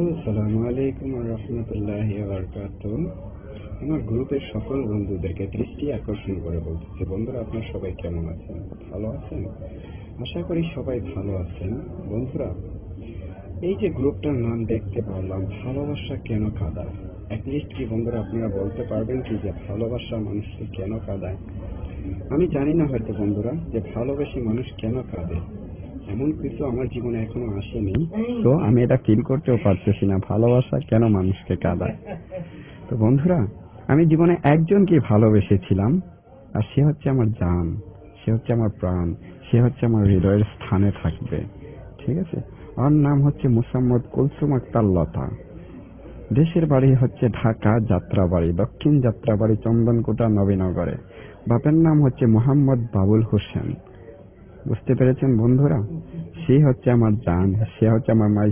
Hello আসসালামু আলাইকুম রহমতুল্লাহ আমার গ্রুপের সকল বন্ধুদেরকে দৃষ্টি আকর্ষণ করে বলতেছে, বন্ধুরা, আপনার সবাই কেমন আছেন? ভালো আছেন? আশা করি সবাই ভালো আছেন। বন্ধুরা, এই যে গ্রুপটার নাম দেখতে পারলাম, ভালোবাসা কেন কাঁদায়? অ্যাটলিস্ট কি বন্ধুরা, আপনারা বলতে পারবেন কি যে ভালোবাসা মানুষকে কেন কাদায়? আমি জানি না হয়তো বন্ধুরা যে ভালোবেসে মানুষ কেন কাঁদে। এমন কিছু আমার জীবনে এখনও আসেনি। তো আমি এটা ফিল করতেও পারতেছি না। ভালোবাসা কেন মানুষকে কাঁদায় তো বন্ধুরা আমি জীবনে একজনকে ভালোবেসেছিলাম আর সে হচ্ছে আমার জান সে হচ্ছে আমার প্রাণ সে হচ্ছে আমার হৃদয়ের স্থানে থাকবে। ঠিক আছে? ওর নাম হচ্ছে মুসাম্মদ কুলসুম আক্তার লতা। দেশের বাড়ি হচ্ছে ঢাকা যাত্রাবাড়ি দক্ষিণ যাত্রাবাড়ি চন্দনকোটা নবীনগরে। বাপের নাম হচ্ছে মোহাম্মদ বাবুল হোসেন। বুঝতে পেরেছেন বন্ধুরা? সে হচ্ছে আমার জান সে হচ্ছে আমার মাই